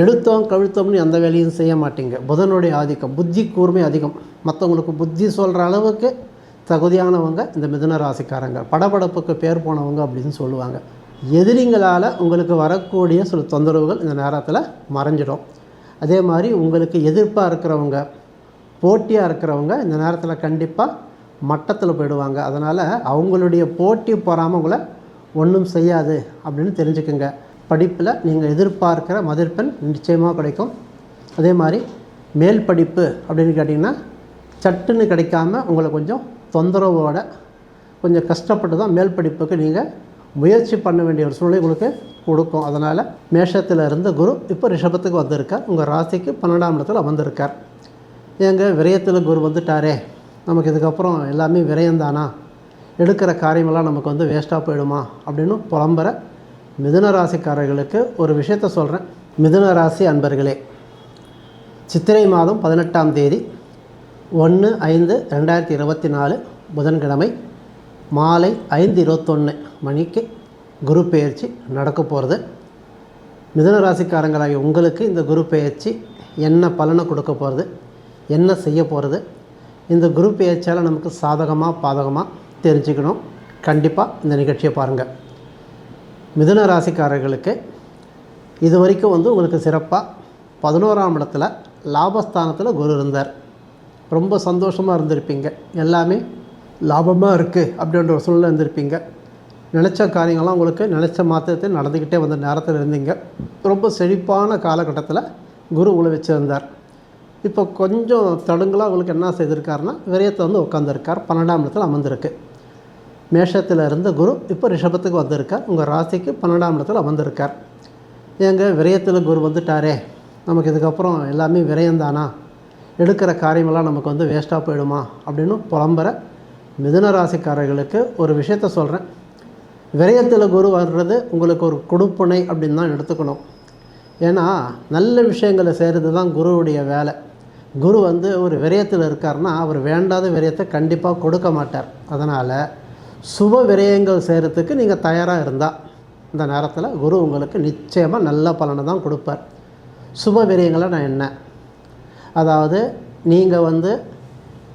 எடுத்தோம் கழுத்தோம்னு எந்த வேலையும் செய்ய மாட்டீங்க. புதனுடைய ஆதிக்கம் புத்தி கூர்மை அதிகம். மற்றவங்களுக்கு புத்தி சொல்கிற அளவுக்கு தகுதியானவங்க இந்த மிதுன ராசிக்காரங்க. படபடப்புக்கு பேர் போனவங்க அப்படின்னு சொல்லுவாங்க. எதிரிங்களால் உங்களுக்கு வரக்கூடிய சில தொந்தரவுகள் இந்த நேரத்தில் மறைஞ்சிடும். அதே மாதிரி உங்களுக்கு எதிர்ப்பாக இருக்கிறவங்க போட்டியாக இருக்கிறவங்க இந்த நேரத்தில் கண்டிப்பாக மட்டத்தில் போயிடுவாங்க. அதனால் அவங்களுடைய போட்டி பொறாமல் உங்களை ஒன்றும் செய்யாது அப்படின்னு தெரிஞ்சுக்குங்க. படிப்பில் நீங்கள் எதிர்பார்க்கிற மதிப்பெண் நிச்சயமாக கிடைக்கும். அதே மாதிரி மேல் படிப்பு அப்படின்னு கேட்டிங்கன்னா சட்டுன்னு கிடைக்காம உங்களை கொஞ்சம் தொந்தரவோட கொஞ்சம் கஷ்டப்பட்டு தான் மேல் படிப்புக்கு நீங்கள் முயற்சி பண்ண வேண்டிய ஒரு சூழ்நிலை உங்களுக்கு கொடுக்கும். அதனால் மேஷத்தில் இருந்த குரு இப்போ ரிஷபத்துக்கு வந்திருக்கார். உங்கள் ராசிக்கு பன்னெண்டாம் இடத்துல வந்திருக்கார் ஏங்க விரயத்தில் குரு வந்துட்டாரே. நமக்கு இதுக்கப்புறம் எல்லாமே விரயம்தானா? எடுக்கிற காரியமெல்லாம் நமக்கு வந்து வேஸ்ட்டாக போயிடுமா? அப்படின்னு புலம்புற மிதுன ராசிக்காரர்களுக்கு ஒரு விஷயத்த சொல்கிறேன் மிதுன ராசி அன்பர்களே சித்திரை மாதம் பதினெட்டாம் தேதி ஒன்று ஐந்து ரெண்டாயிரத்தி இருபத்தி நாலு புதன்கிழமை மாலை ஐந்து இருபத்தொன்று மணிக்கு குரு பெயர்ச்சி நடக்க போகிறது மிதுன ராசிக்காரங்களாகிய உங்களுக்கு இந்த குரு பெயர்ச்சி என்ன பலனை கொடுக்க போகிறது என்ன செய்ய போகிறது இந்த குரு பெயர்ச்சியால் நமக்கு சாதகமாக பாதகமாக தெரிஞ்சுக்கணும். கண்டிப்பாக இந்த நிகழ்ச்சியை பாருங்கள் மிதுன ராசிக்காரர்களுக்கு இது வரைக்கும் வந்து உங்களுக்கு சிறப்பாக பதினோராம் இடத்துல லாபஸ்தானத்தில் குரு இருந்தார். ரொம்ப சந்தோஷமாக இருந்திருப்பீங்க. எல்லாமே லாபமாக இருக்குது அப்படின்ற ஒரு சூழ்நிலை இருந்திருப்பீங்க. நினச்ச காரியங்கள்லாம் உங்களுக்கு நினச்ச மாத்திரத்தை நடந்துக்கிட்டே வந்த நேரத்தில் இருந்தீங்க. ரொம்ப செழிப்பான காலகட்டத்தில் குரு உங்களை வச்சுருந்தார். இப்போ கொஞ்சம் தடுங்களாக உங்களுக்கு என்ன செய்திருக்காருன்னா விரயத்தை வந்து உட்காந்துருக்கார் பன்னெண்டாம் இடத்துல அமர்ந்திருக்கு. மேஷத்தில் இருந்த குரு இப்போ ரிஷபத்துக்கு வந்திருக்கார். உங்கள் ராசிக்கு பன்னெண்டாம் இடத்துல அமர்ந்திருக்கார் ஏங்க விரயத்தில் குரு வந்துட்டாரே. நமக்கு இதுக்கப்புறம் எல்லாமே விரயம்தானா எடுக்கிற காரியமெல்லாம் நமக்கு வந்து வேஸ்ட்டாக போயிடுமா? அப்படின்னு புலம்புற மிதுன ராசிக்காரர்களுக்கு ஒரு விஷயத்த சொல்கிறேன் விரயத்தில் குரு வர்றது உங்களுக்கு ஒரு கொடுப்புனை அப்படின்னு தான் எடுத்துக்கணும். ஏன்னா நல்ல விஷயங்களை செய்கிறது தான் குருவுடைய வேலை. குரு வந்து ஒரு விரயத்தில் இருக்காருன்னா அவர் வேண்டாத விரயத்தை கண்டிப்பாக கொடுக்க மாட்டார். அதனால் சுப விரயங்கள் செய்கிறதுக்கு நீங்கள் தயாராக இருந்தால் இந்த நேரத்தில் குரு உங்களுக்கு நிச்சயமாக நல்ல பலனை தான் கொடுப்பார். சுப விரயங்களை நான் என்ன? அதாவது நீங்கள் வந்து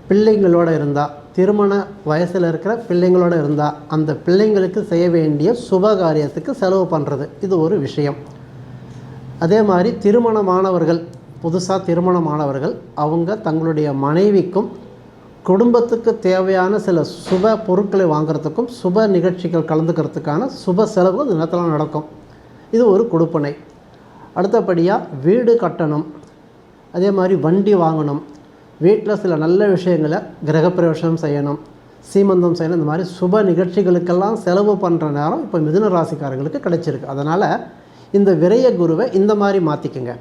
பிள்ளைங்களோட இருந்தால் திருமண வயசில் இருக்கிற பிள்ளைங்களோட இருந்தால் அந்த பிள்ளைங்களுக்கு செய்ய வேண்டிய சுப காரியத்துக்கு செலவு பண்ணுறது இது ஒரு விஷயம். அதே மாதிரி திருமணமானவர்கள் புதுசாக திருமணமானவர்கள் அவங்க தங்களுடைய மனைவிக்கும் குடும்பத்துக்கு தேவையான சில சுப பொருட்களை வாங்குறதுக்கும் சுப நிகழ்ச்சிகள் கலந்துக்கிறதுக்கான சுப செலவு இந்த நேரத்தில் நடக்கும். இது ஒரு கொடுப்பனை. அடுத்தபடியாக வீடு கட்டணும். அதே மாதிரி வண்டி வாங்கணும். வீட்டில் சில நல்ல விஷயங்களை கிரகப்பிரவேசம் செய்யணும். சீமந்தம் செய்யணும். இந்த மாதிரி சுப நிகழ்ச்சிகளுக்கெல்லாம் செலவு பண்ணுற நேரம் இப்போ மிதுன ராசிக்காரங்களுக்கு கிடைச்சிருக்கு. அதனால் இந்த விரைய குருவை இந்த மாதிரி மாற்றிக்குங்க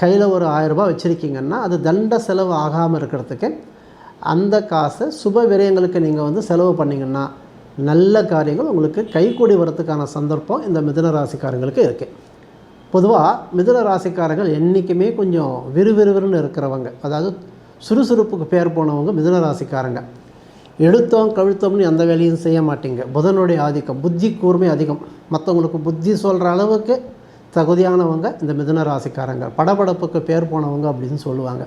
கையில் ஒரு ஆயிரரூபா வச்சுருக்கீங்கன்னா அது தண்ட செலவு ஆகாமல் இருக்கிறதுக்கு அந்த காசை சுப விரயங்களுக்கு நீங்கள் வந்து செலவு பண்ணிங்கன்னா நல்ல காரியங்கள் உங்களுக்கு கைகூடி வரத்துக்கான சந்தர்ப்பம் இந்த மிதன ராசிக்காரங்களுக்கு இருக்குது பொதுவாக மிதன ராசிக்காரர்கள் என்றைக்குமே கொஞ்சம் விறுவிறுவிறுன்னு இருக்கிறவங்க. அதாவது சுறுசுறுப்புக்கு பேர் போனவங்க மிதன ராசிக்காரங்க. எடுத்தோம் கழுத்தோம்னு எந்த வேலையும் செய்ய மாட்டீங்க. புதனுடைய ஆதிக்கம் புத்தி கூர்மை அதிகம். மற்றவங்களுக்கு புத்தி சொல்கிற அளவுக்கு தகுதியானவங்க இந்த மிதன ராசிக்காரங்க. படபடப்புக்கு பேர் போனவங்க அப்படின்னு சொல்லுவாங்க.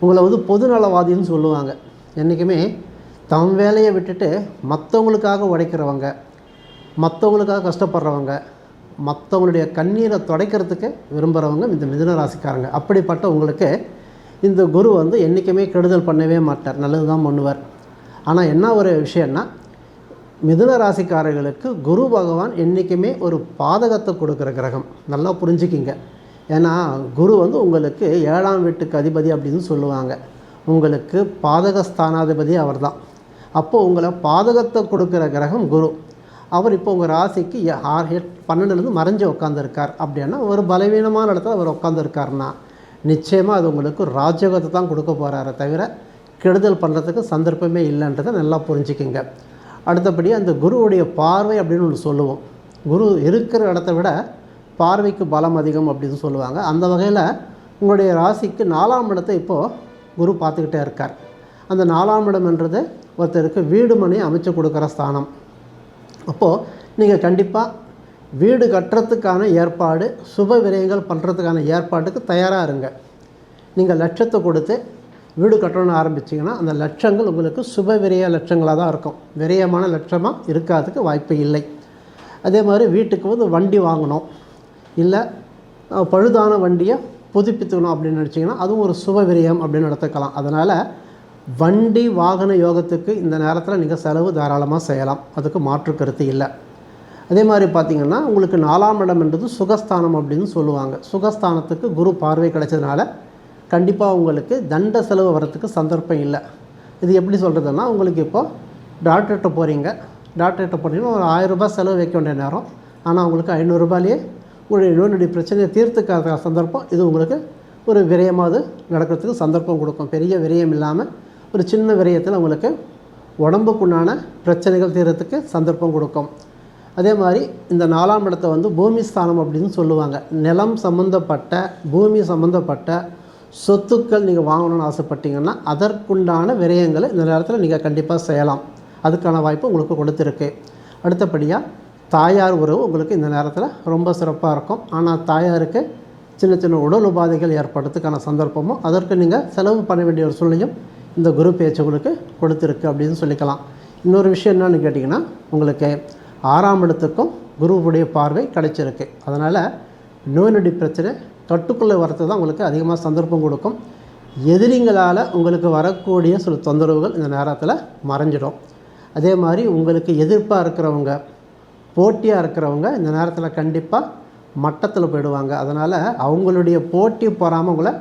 உங்களை வந்து பொதுநலவாதின்னு சொல்லுவாங்க. என்றைக்குமே தம் வேலையை விட்டுட்டு மற்றவங்களுக்காக உழைக்கிறவங்க மற்றவங்களுக்காக கஷ்டப்படுறவங்க மற்றவங்களுடைய கண்ணீரை துடைக்கிறதுக்கு விரும்புகிறவங்க இந்த மிதுன ராசிக்காரங்க. அப்படிப்பட்ட உங்களுக்கு இந்த குரு வந்து என்றைக்குமே கெடுதல் பண்ணவே மாட்டார். நல்லது தான் பண்ணுவார். ஆனால் என்ன ஒரு விஷயம்னா மிதுன ராசிக்காரர்களுக்கு குரு பகவான் என்றைக்குமே ஒரு பாதகத்தை கொடுக்குற கிரகம். நல்லா புரிஞ்சுக்கிங்க. ஏன்னா குரு வந்து உங்களுக்கு ஏழாம் வீட்டுக்கு அதிபதி அப்படின்னு சொல்லுவாங்க. உங்களுக்கு பாதக ஸ்தானாதிபதி அவர் தான் அப்போது உங்களை பாதகத்தை கொடுக்குற கிரகம் குரு. அவர் இப்போ உங்கள் ராசிக்கு எ- ஆறு எட் பன்னெண்டுலேருந்து மறைஞ்சு உட்காந்துருக்கார் அப்படின்னா ஒரு பலவீனமான இடத்துல அவர் உட்காந்துருக்காருன்னா நிச்சயமாக அது உங்களுக்கு ராஜயோகத்தை தான் கொடுக்க போகிறாரே தவிர கெடுதல் பண்ணுறதுக்கு சந்தர்ப்பமே இல்லைன்றதை நல்லா புரிஞ்சுக்கிங்க. அடுத்தபடி அந்த குருவுடைய பார்வை அப்படின்னு ஒன்று சொல்லுவோம். குரு இருக்கிற இடத்த விட பார்வைக்கு பலம் அதிகம் அப்படின்னு சொல்லுவாங்க. அந்த வகையில் உங்களுடைய ராசிக்கு நாலாம் இடத்தை இப்போது குரு பார்த்துக்கிட்டே இருக்கார். அந்த நாலாம் இடம்ன்றது ஒருத்தருக்கு வீடு மனை அமைச்சு கொடுக்குற ஸ்தானம். அப்போது நீங்கள் கண்டிப்பாக வீடு கட்டுறதுக்கான ஏற்பாடு சுப விரயங்கள் பண்ணுறதுக்கான ஏற்பாட்டுக்கு தயாராக இருங்க. நீங்கள் லட்சத்தை கொடுத்து வீடு கட்டணும்னு ஆரம்பிச்சிங்கன்னா அந்த லட்சங்கள் உங்களுக்கு சுப விரய லட்சங்களாக தான் இருக்கும். விரயமான லட்சமாக இருக்காதுக்கு வாய்ப்பு இல்லை. அதே மாதிரி வீட்டுக்கு வந்து வண்டி வாங்கணும். இல்லை பழுதான வண்டியை புதுப்பித்துக்கணும் அப்படின்னு நினச்சிங்கன்னா அதுவும் ஒரு சுப விரயம் அப்படின்னு எடுத்துக்கலாம் அதனால் வண்டி வாகன யோகத்துக்கு இந்த நேரத்தில் நீங்கள் செலவு தாராளமாக செய்யலாம். அதுக்கு மாற்று கருத்து இல்லை. அதே மாதிரி பார்த்திங்கன்னா உங்களுக்கு நாலாம் இடம் என்றது சுகஸ்தானம் அப்படின்னு சொல்லுவாங்க. சுகஸ்தானத்துக்கு குரு பார்வை கிடைச்சதுனால கண்டிப்பாக உங்களுக்கு தண்ட செலவு வர்றதுக்கு சந்தர்ப்பம் இல்லை. இது எப்படி சொல்கிறதுன்னா உங்களுக்கு இப்போது டாக்டர்கிட்ட போகிறீங்க டாக்டர்கிட்ட போனீங்கன்னா ஒரு ஆயிரம் ரூபாய் செலவு வைக்க வேண்டிய நேரம். ஆனால் உங்களுக்கு ஐநூறுரூபாலேயே உங்களுடைய நோயினுடைய பிரச்சனையை தீர்த்துக்காத சந்தர்ப்பம் இது உங்களுக்கு ஒரு விரயமாவது நடக்கிறதுக்கு சந்தர்ப்பம் கொடுக்கும். பெரிய விரயம் இல்லாமல் ஒரு சின்ன விரயத்தில் உங்களுக்கு உடம்புக்குண்டான பிரச்சனைகள் தீர்றதுக்கு சந்தர்ப்பம் கொடுக்கும். அதே மாதிரி இந்த நாலாம் இடத்தை வந்து பூமி ஸ்தானம் அப்படின்னு சொல்லுவாங்க. நிலம் சம்மந்தப்பட்ட பூமி சம்மந்தப்பட்ட சொத்துக்கள் நீங்கள் வாங்கணும்னு ஆசைப்பட்டீங்கன்னா அதற்குண்டான விரயங்களை இந்த நேரத்தில் நீங்கள் கண்டிப்பாக செய்யலாம். அதுக்கான வாய்ப்பு உங்களுக்கு கொடுத்துருக்கு. அடுத்தபடியாக தாயார் உறவு உங்களுக்கு இந்த நேரத்தில் ரொம்ப சிறப்பாக இருக்கும். ஆனால் தாயாருக்கு சின்ன சின்ன உடல் உபாதைகள் ஏற்படுறதுக்கான சந்தர்ப்பமும் அதற்கு நீங்கள் செலவு பண்ண வேண்டிய ஒரு சூழ்நிலையும் இந்த குரு பேச்சு உங்களுக்கு கொடுத்துருக்கு அப்படின்னு சொல்லிக்கலாம். இன்னொரு விஷயம் என்னென்னு கேட்டிங்கன்னா உங்களுக்கு ஆறாம் இடத்துக்கும் குருவுடைய பார்வை கிடைச்சிருக்கு. அதனால் நோய் நொடி பிரச்சனை கட்டுக்குள்ளே வரது தான் உங்களுக்கு அதிகமாக சந்தர்ப்பம் கொடுக்கும். எதிரிங்களால் உங்களுக்கு வரக்கூடிய சில தொந்தரவுகள் இந்த நேரத்தில் மறைஞ்சிடும். அதே மாதிரி உங்களுக்கு எதிர்ப்பாக இருக்கிறவங்க போட்டியாக இருக்கிறவங்க இந்த நேரத்தில் கண்டிப்பாக மட்டத்தில் போயிடுவாங்க. அதனால் அவங்களுடைய போட்டி போகாமல் உங்களை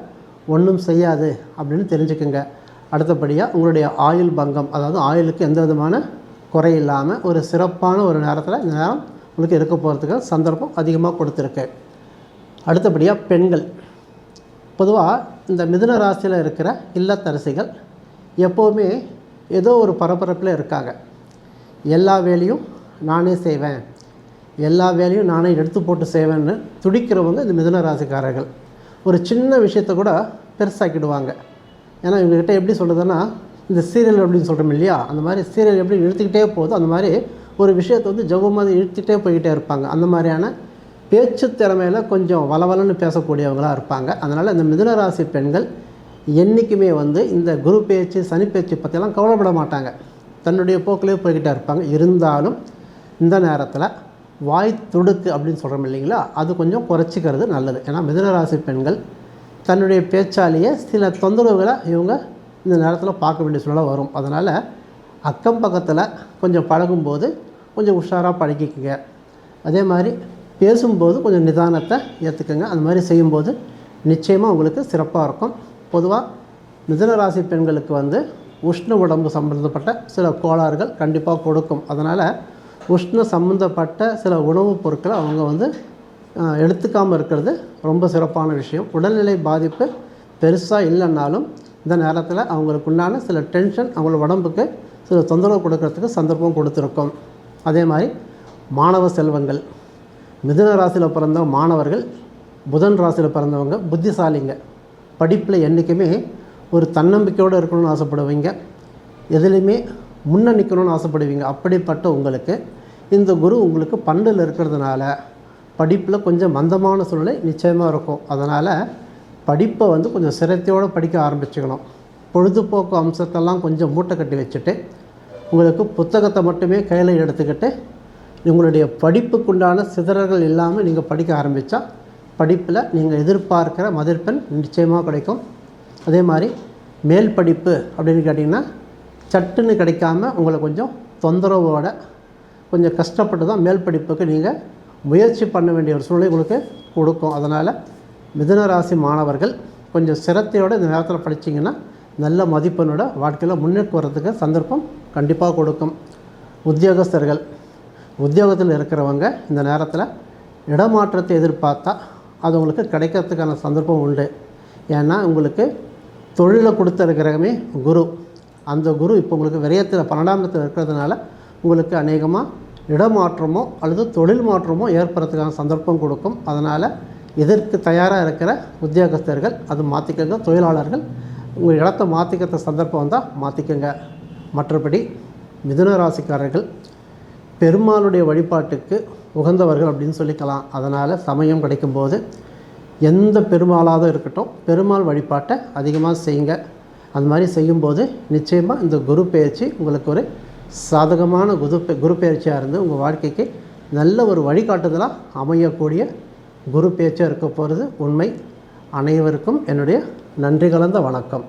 ஒன்றும் செய்யாது அப்படின்னு தெரிஞ்சுக்குங்க. அடுத்தபடியாக உங்களுடைய ஆயுள் பங்கம் அதாவது ஆயுளுக்கு எந்த விதமான குறை இல்லாமல் ஒரு சிறப்பான ஒரு நேரத்தில் இந்த நேரம் உங்களுக்கு இருக்க போகிறதுக்கு சந்தர்ப்பம் அதிகமாக கொடுத்துருக்கு. அடுத்தபடியாக பெண்கள். பொதுவாக இந்த மிதுன ராசியில் இருக்கிற இல்லத்தரசிகள் எப்போவுமே ஏதோ ஒரு பரபரப்பில் இருக்காங்க. எல்லா வேலையும் நானே செய்வேன். எல்லா வேலையும் நானே எடுத்து போட்டு செய்வேன்னு துடிக்கிறவங்க இந்த மிதுன ராசிக்காரர்கள். ஒரு சின்ன விஷயத்த கூட பெருசாக்கிடுவாங்க. ஏன்னா இவங்ககிட்ட எப்படி சொல்கிறதுன்னா இந்த சீரியல் அப்படின்னு சொல்கிறோம் இல்லையா? அந்த மாதிரி சீரியல் எப்படி இழுத்துக்கிட்டே போதும் அந்த மாதிரி ஒரு விஷயத்தை வந்து ஜவு மாதிரி இழுத்துக்கிட்டே போய்கிட்டே இருப்பாங்க. அந்த மாதிரியான பேச்சு திறமையில் கொஞ்சம் வளவலன்னு பேசக்கூடியவங்களாக இருப்பாங்க. அதனால் இந்த மிதுன ராசி பெண்கள் என்றைக்குமே வந்து இந்த குரு பேச்சு சனி பேச்சு பற்றியெல்லாம் கவலைப்பட மாட்டாங்க. தன்னுடைய போக்கிலே போய்கிட்டே இருப்பாங்க. இருந்தாலும் இந்த நேரத்தில் வாய் துடுக்கு அப்படின்னு சொல்கிறோம் இல்லைங்களா? அது கொஞ்சம் குறைச்சிக்கிறது நல்லது. ஏன்னா மிதனராசி பெண்கள் தன்னுடைய பேச்சாலேயே சில தொந்தரவுகளை இவங்க இந்த நேரத்தில் பார்க்க வேண்டிய சூழ்நிலை வரும். அதனால் அக்கம் பக்கத்தில் கொஞ்சம் பழகும்போது கொஞ்சம் உஷாராக பழகிக்கங்க. அதே மாதிரி பேசும்போது கொஞ்சம் நிதானத்தை ஏற்றுக்குங்க அந்த மாதிரி செய்யும்போது நிச்சயமாக உங்களுக்கு சிறப்பாக இருக்கும். பொதுவாக மிதனராசி பெண்களுக்கு வந்து உஷ்ண உடம்பு சம்பந்தப்பட்ட சில கோளாறுகள் கண்டிப்பாக கொடுக்கும். அதனால் உஷ்ண சம்மந்தப்பட்ட சில உணவுப் பொருட்களை அவங்க வந்து எடுத்துக்காமல் இருக்கிறது ரொம்ப சிறப்பான விஷயம். உடல்நிலை பாதிப்பு பெருசாக இல்லைன்னாலும் இந்த நேரத்தில் அவங்களுக்கு உண்டான சில டென்ஷன் அவங்களோட உடம்புக்கு சில தொந்தரவு கொடுக்கறதுக்கு சந்தர்ப்பம் கொடுத்துருக்கோம். அதே மாதிரி மாணவ செல்வங்கள். மிதுன ராசியில் பிறந்த மாணவர்கள் புதன் ராசியில் பிறந்தவங்க புத்திசாலிங்க. படிப்பில் என்றைக்குமே ஒரு தன்னம்பிக்கையோடு இருக்கணும்னு ஆசைப்படுவீங்க. எதுலேயுமே முன்ன நிற்கணும்னு ஆசைப்படுவீங்க. அப்படிப்பட்ட உங்களுக்கு இந்த குரு உங்களுக்கு பண்டில் இருக்கிறதுனால படிப்பில் கொஞ்சம் மந்தமான சூழ்நிலை நிச்சயமாக இருக்கும். அதனால் படிப்பை வந்து கொஞ்சம் சிரத்தையோடு படிக்க ஆரம்பிச்சுக்கணும். பொழுதுபோக்கு அம்சத்தெல்லாம் கொஞ்சம் மூட்டை கட்டி வச்சுட்டு உங்களுக்கு புத்தகத்தை மட்டுமே கையில் எடுத்துக்கிட்டு உங்களுடைய படிப்புக்குண்டான சிதறல்கள் இல்லாமல் நீங்கள் படிக்க ஆரம்பித்தா படிப்பில் நீங்கள் எதிர்பார்க்கிற மதிப்பெண் நிச்சயமாக கிடைக்கும். அதே மாதிரி மேல் படிப்பு அப்படின்னு கேட்டிங்கன்னா சட்டுன்னு கிடைக்காம உங்களை கொஞ்சம் தொந்தரவோட கொஞ்சம் கஷ்டப்பட்டு தான் மேல் படிப்புக்கு நீங்கள் முயற்சி பண்ண வேண்டிய ஒரு சூழ்நிலை உங்களுக்கு கொடுக்கும். அதனால் மிதுன ராசி மாணவர்கள் கொஞ்சம் சிரத்தையோடு இந்த நேரத்தில் படிச்சீங்கன்னா நல்ல மதிப்பெண்ணோட வாழ்க்கையில் முன்னேற்று வர்றதுக்கு சந்தர்ப்பம் கண்டிப்பாக கொடுக்கும். உத்தியோகஸ்தர்கள் உத்தியோகத்தில் இருக்கிறவங்க இந்த நேரத்தில் இடமாற்றத்தை எதிர்பார்த்தா அது உங்களுக்கு கிடைக்கிறதுக்கான சந்தர்ப்பம் உண்டு. ஏன்னா உங்களுக்கு தொழிலை கொடுத்த கிரகமே குரு. அந்த குரு இப்போ உங்களுக்கு விரயத்தில் பன்னெண்டாம் இடத்தில் இருக்கிறதுனால உங்களுக்கு அநேகமாக இடமாற்றமோ அல்லது தொழில் மாற்றமோ ஏற்படுறதுக்கான சந்தர்ப்பம் கொடுக்கும். அதனால் இதற்கு தயாராக இருக்கிற உத்தியோகஸ்தர்கள் அது மாற்றிக்கங்க தொழிலாளர்கள் உங்கள் இடத்த மாற்றிக்கிற சந்தர்ப்பம் வந்தால் மாற்றிக்கங்க மற்றபடி மிதுன ராசிக்காரர்கள் பெருமாளுடைய வழிபாட்டுக்கு உகந்தவர்கள் அப்படின்னு சொல்லிக்கலாம். அதனால் சமயம் கிடைக்கும்போது எந்த பெருமாளாக இருக்கட்டும் பெருமாள் வழிபாட்டை அதிகமாக செய்யுங்க. அந்த மாதிரி செய்யும்போது நிச்சயமாக இந்த குரு பயிற்சி உங்களுக்கு ஒரு சாதகமான குரு குரு பயிற்சியாக இருந்து உங்கள் வாழ்க்கைக்கு நல்ல ஒரு வழிகாட்டுதலாக அமையக்கூடிய குரு பேச்சாக இருக்க போகிறது உண்மை. அனைவருக்கும் என்னுடைய நன்றி கலந்த வணக்கம்.